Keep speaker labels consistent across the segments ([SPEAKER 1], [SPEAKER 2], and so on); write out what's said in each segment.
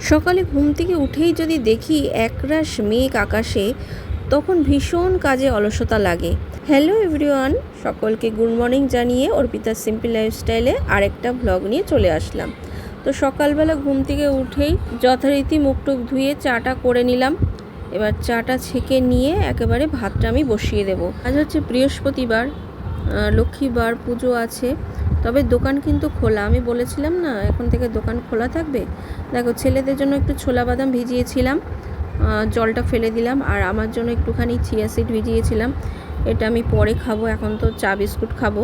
[SPEAKER 1] সকালে ঘুম থেকে উঠেই যদি দেখি একরাশ মেঘ আকাশে, তখন ভীষণ কাজে অলসতা লাগে। হ্যালো এভরিওয়ান সকলকে গুড মর্নিং জানিয়ে অর্পিতা সিম্পল লাইফস্টাইলে আরেকটা ভ্লগ নিয়ে চলে আসলাম। তো সকালবেলা ঘুম থেকে উঠেই যথারীতি মুখ টুক ধুয়ে চাটা করে নিলাম। এবার চাটা ছেঁকে নিয়ে একেবারে ভাতটা আমি বসিয়ে দেব। আজ হচ্ছে বৃহস্পতিবার লক্ষ্মীবার, পুজো আছে। তবে দোকান কিন্তু খোলা। আমি বলেছিলাম না, এখন থেকে দোকান খোলা থাকবে? দেখো, ছেলেদের জন্য একটু ছোলা বাদাম ভিজিয়েছিলাম জলটা ফেলে দিলাম, আর আমার জন্য একটুখানি চিয়া সিড ভিজিয়েছিলাম। এটা আমি পরে খাব, এখন তো চা বিস্কুট খাব।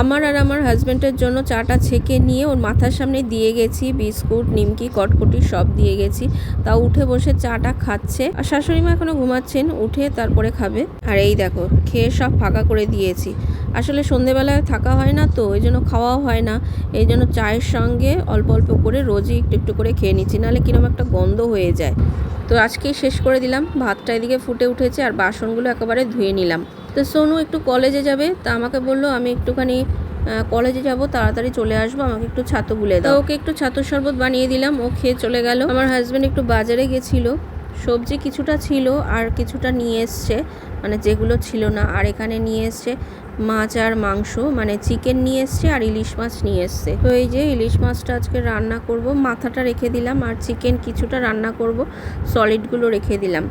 [SPEAKER 1] আমার আর আমার হাজব্যান্ডের জন্য চাটা ছেঁকে নিয়ে ওর মাথার সামনে দিয়ে গেছি, বিস্কুট, নিমকি, কটকটি সব দিয়ে গেছি। তা উঠে বসে চাটা খাচ্ছে। আর শাশুড়ি মা এখনও ঘুমাচ্ছেন, উঠে তারপরে খাবে। আর এই দেখো, খেয়ে সব ফাঁকা করে দিয়েছি। আসলে সন্ধেবেলায় থাকা হয় না তো, ওই জন্য খাওয়াও হয় না। এই জন্য চায়ের সঙ্গে অল্প অল্প করে রোজই একটু একটু করে খেয়ে নিচ্ছি, নাহলে কিরম একটা গন্ধ হয়ে যায়। তো আজকেই শেষ করে দিলাম, ভাতটা এদিকে ফুটে উঠেছে আর বাসনগুলো একেবারে ধুয়ে নিলাম। তো সোনু একটু কলেজে যাবে, তা আমাকে বলল আমি একটুখানি কলেজে যাব, তাড়াতাড়ি চলে আসব, আমাকে একটু ছাতু গুলে দাও। ওকে একটু ছাতুর শরবত বানিয়ে দিলাম, ও খেয়ে চলে গেল। আমার হাজব্যান্ড একটু বাজারে গেছিল, সবজি কিছুটা ছিল আর কিছুটা নিয়ে এসছে। মানে যেগুলো ছিল না। আর এখানে নিয়ে এসছে মাছ আর মাংস মানে চিকেন নিয়ে এসছে আর ইলিশ মাছ নিয়ে এসছে। তো এই যে ইলিশ মাছটা আজকে রান্না করব, মাথাটা রেখে দিলাম আর চিকেন কিছুটা রান্না করব সলিডগুলো রেখে দিলাম।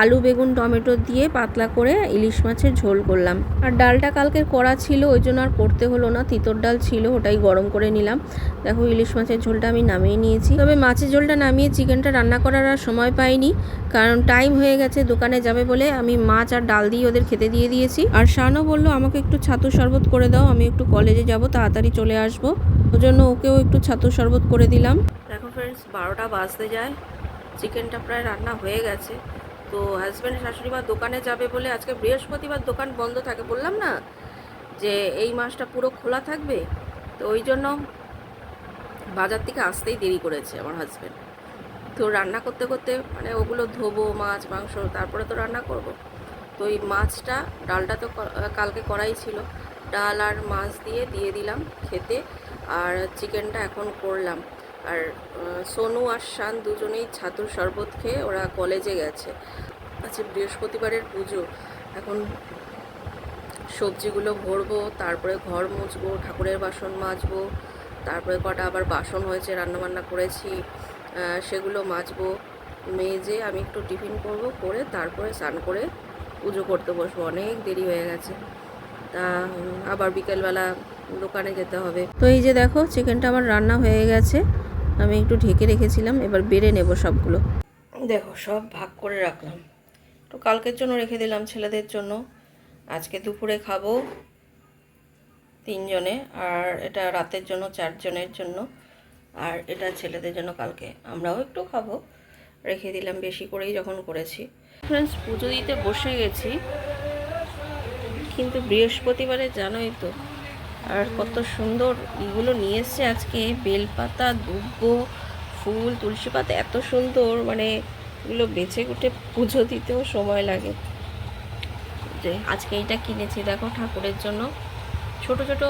[SPEAKER 1] আলু, বেগুন, টমেটো দিয়ে পাতলা করে ইলিশ মাছের ঝোল করলাম। আর ডালটা কালকের করা ছিল, ওই জন্য আর করতে হলো না। তিতর ডাল ছিল, ওটাই গরম করে নিলাম। দেখো ইলিশ মাছের ঝোলটা আমি নামিয়ে নিয়েছি। তবে মাছের ঝোলটা নামিয়ে চিকেনটা রান্না করার আর সময় পাইনি, কারণ টাইম হয়ে গেছে, দোকানে যাবে বলে আমি মাছ আর ডাল দিয়ে ওদের খেতে দিয়ে দিয়েছি। আর শানও বলল, আমাকে একটু ছাতু শরবত করে দাও, আমি একটু কলেজে যাব, তাড়াতাড়ি চলে আসব। ওই জন্য ওকেও একটু ছাতু শরবত করে দিলাম। দেখো ফ্রেন্ডস বারোটা বাজতে যায়, চিকেনটা প্রায় রান্না হয়ে গেছে। তো হাজব্যান্ড শাশুড়ি মা দোকানে যাবে বলে আজকে বৃহস্পতিবার দোকান বন্ধ থাকে, বললাম না যে এই মাসটা পুরো খোলা থাকবে? তো ওই জন্য বাজার থেকে আসতেই দেরি করেছে আমার হাজব্যান্ড তো রান্না করতে করতে মানে ওগুলো ধোবো, মাছ, মাংস, তারপরে তো রান্না করব। তো এই মাছটা, ডালটা তো কালকে করাই ছিল। ডাল আর মাছ দিয়ে দিয়ে দিলাম খেতে আর চিকেনটা এখন করলাম। আর সোনু আর শান দুজনেই ছাতুর শরবত খেয়ে ওরা কলেজে গেছে। আচ্ছা বৃহস্পতিবারের পুজো। এখন সবজিগুলো ভরবো, তারপরে ঘর মুছবো, ঠাকুরের বাসন মাজবো, তারপরে কটা আবার বাসন হয়েছে রান্নাবান্না করেছি সেগুলো মাজবো। মেজে আমি একটু টিফিন করব, করে তারপরে স্নান করে পুজো করতে বসবো, অনেক দেরি হয়ে গেছে। তা, আবার বিকেলবেলা দোকানে যেতে হবে। তো এই যে দেখো, চিকেনটা আমার রান্না হয়ে গেছে। আমি একটু ঢেকে রেখেছিলাম, এবার বেড়ে নেব সবগুলো। দেখো, সব ভাগ করে রাখলাম। তো কালকের জন্য রেখে দিলাম ছেলেদের জন্য। আজকে দুপুরে খাব তিনজনে, আর এটা রাতের জন্য, চারজনের জন্য। আর এটা ছেলেদের জন্য কালকে। আমরাও একটু খাব। রেখে দিলাম, বেশি করেই যখন করেছি। ফ্রেন্ডস পুজো দিতে বসে গেছি। কিন্তু বৃহস্পতিবারে জানোই তো আর কত সুন্দর এগুলো নিয়ে এসছে আজকে। বেলপাতা, দুব্ব, ফুল, তুলসী পাতা এত সুন্দর। মানে এগুলো বেছে কুটে পুজো দিতেও সময় লাগে। যে আজকে এটা কিনেছি দেখো ঠাকুরের জন্য। ছোট ছোট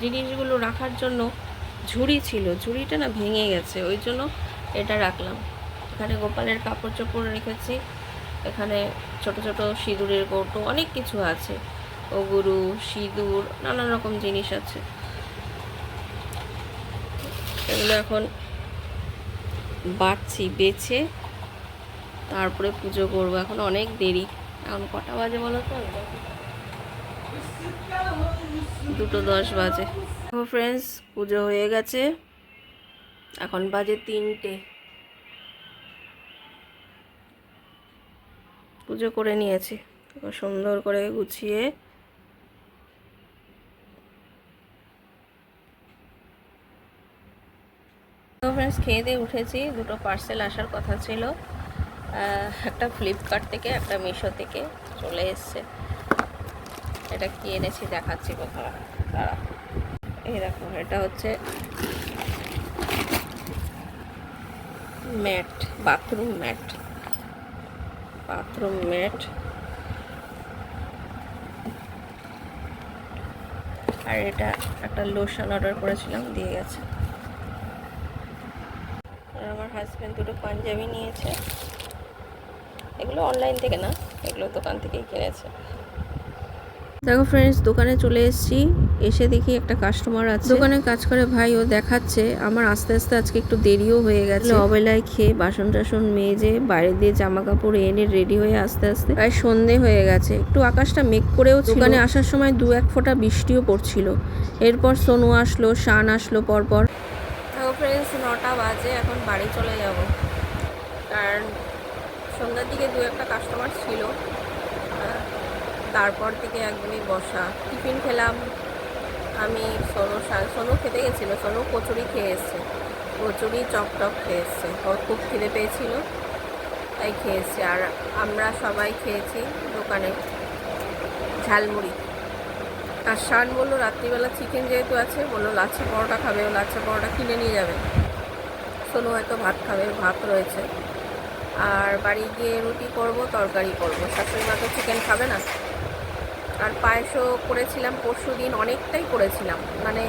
[SPEAKER 1] জিনিসগুলো রাখার জন্য ঝুড়ি ছিল। ঝুড়িটা না ভেঙে গেছে, ওই জন্য এটা রাখলাম। এখানে গোপালের কাপড় চোপড় রেখেছি। এখানে ছোট ছোট সিঁদুরের কৌটো, অনেক কিছু আছে। ওগুরু, সিঁদুর, নানান রকম জিনিস আছে। এগুলো এখন বাড়ছি, বেছে, তারপরে পুজো করব। এখন অনেক দেরি। এখন কটা বাজে বলো তো? দুটো দশ বাজে। ফ্রেন্ডস পুজো হয়ে গেছে। এখন বাজে তিনটে। পুজো করে নিয়েছি। সুন্দর করে গুছিয়ে ফ্রেন্ডস খেয়ে দিয়ে উঠেছি। দুটো পার্সেল আসার কথা ছিল। একটা ফ্লিপকার্ট থেকে, একটা মিশো থেকে চলে এসছে। এটা কি এনেছি দেখাচ্ছি কোথাও। তারা এই দেখো, এটা হচ্ছে mat bathroom mat. Bathroom mat আর এটা একটা লোশন অর্ডার করেছিলাম, দিয়ে গেছে। আর আমার হাজব্যান্ড দুটো পাঞ্জাবি নিয়েছে। এগুলো অনলাইন থেকে না, এগুলো দোকান থেকেই কিনেছে। দেখো ফ্রেন্ডস দোকানে চলে এসেছি। এসে দেখি একটা কাস্টমার আছে। দোকানে কাজ করে ভাই ও দেখাচ্ছে। আমার আস্তে আস্তে আজকে একটু দেরিও হয়ে গেছে। অবেলায় খেয়ে বাসন টাসন মেজে বাইরে দিয়ে জামা কাপড় এনে রেডি হয়ে আস্তে আস্তে প্রায় সন্ধে হয়ে গেছে। একটু আকাশটা মেঘ করেও দোকানে আসার সময় দু এক ফোঁটা বৃষ্টিও পড়ছিল। এরপর সোনু আসলো শান আসলো পরপর। দেখো ফ্রেন্ডস নটা বাজে এখন বাড়ি চলে যাব। কারণ সন্ধ্যার দিকে দু একটা কাস্টমার ছিল। তারপর থেকে একদমই বসা। টিফিন খেলাম। আমি সোনু সোনু খেতে গেছিল, সোনু কচুরি খেয়ে এসছে। কচুরি চপ টপ খেয়ে এসছে। ওর খুব খিদে পেয়েছিল, তাই খেয়ে এসছে। আর আমরা সবাই খেয়েছি দোকানে ঝালমুড়ি। আর শান বলল, রাত্রিবেলা চিকেন যেহেতু আছে, বলল, লাচ্ছা পরোটা খাবে, ও লাচ্ছা পরোটা কিনে নিয়ে যাবে। সোনু হয়তো ভাত খাবে, ভাত রয়েছে। আর বাড়ি গিয়ে রুটি করব, তরকারি করব। শাশুড়ি মা তো চিকেন খাবে না? আর পায়েসও করেছিলাম পরশু দিন অনেকটাই করেছিলাম। মানে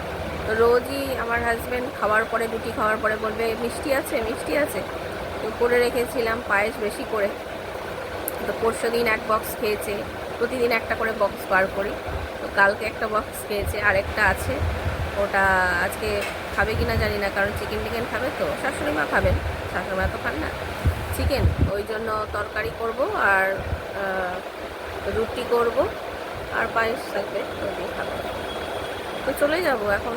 [SPEAKER 1] রোজই আমার হাজব্যান্ড খাওয়ার পরে, রুটি খাওয়ার পরে বলবে, মিষ্টি আছে মিষ্টি আছে। তো করে রেখেছিলাম, পায়েস বেশি করে। তো পরশু দিন এক বক্স খেয়েছে, প্রতিদিন একটা করে বক্স বার করি। তো কালকে একটা বক্স খেয়েছে, আরেকটা আছে। ওটা আজকে খাবে কিনা জানি না, কারণ চিকেন টিকেন খাবে তো, শাশুড়ি মা খাবেন, শাশুড়ি মা তো খান না। চিকেন ওই জন্য তরকারি করব আর রুটি করব। আর পায়েস থাকবে ওই খাব তো চলে যাব, এখন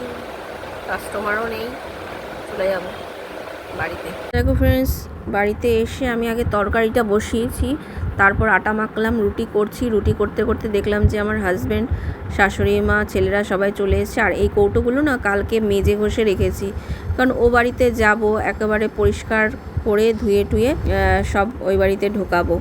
[SPEAKER 1] কাস্টমারও নেই, চলে যাব বাড়িতে। দেখো ফ্রেন্ডস বাড়িতে এসে আমি আগে তরকারিটা বসিয়েছি, তারপর আটা মাখলাম, রুটি করছি। রুটি করতে করতে দেখলাম যে আমার হাজব্যান্ড শাশুড়ি মা, ছেলেরা সবাই চলে এসেছে। আর এই কৌটোগুলো না কালকে মেজে ঘষে রেখেছি। কারণ ও বাড়িতে যাব, একেবারে পরিষ্কার করে ধুয়ে টুয়ে সব ওই বাড়িতে ঢোকাবো।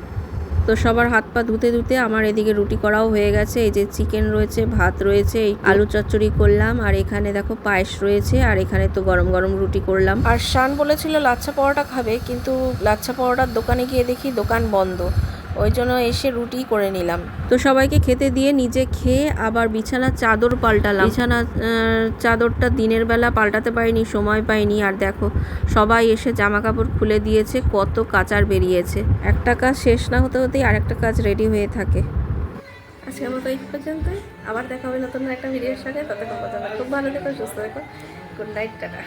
[SPEAKER 1] তো সবার হাত পা ধুতে ধুতে আমার এদিকে রুটি করাও হয়ে গেছে। এই যে চিকেন রয়েছে, ভাত রয়েছে, এই আলু চচ্চড়ি করলাম, আর এখানে দেখো পায়েস রয়েছে, আর এখানে তো গরম গরম রুটি করলাম। আর শান বলেছিল, লাচ্ছা পরোটা খাবে। কিন্তু লাচ্ছা পরোটার দোকানে গিয়ে দেখি দোকান বন্ধ। ওই জন্য এসে রুটি করে নিলাম। তো সবাইকে খেতে দিয়ে নিজে খেয়ে আবার বিছানার চাদর পাল্টালাম। বিছানা চাদরটা দিনের বেলা পাল্টাতে পারিনি সময় পাইনি। আর দেখো সবাই এসে জামা কাপড় খুলে দিয়েছে কত কাচার বেরিয়েছে। একটা কাজ শেষ না হতে হতেই আরেকটা কাজ রেডি হয়ে থাকে। আজকের মতো এই পর্যন্তই। আবার দেখা হবে নতুন একটা ভিডিওর সাথে ততক্ষণ পর্যন্ত খুব ভালো থেকো সুস্থ থেকো। Good night tata.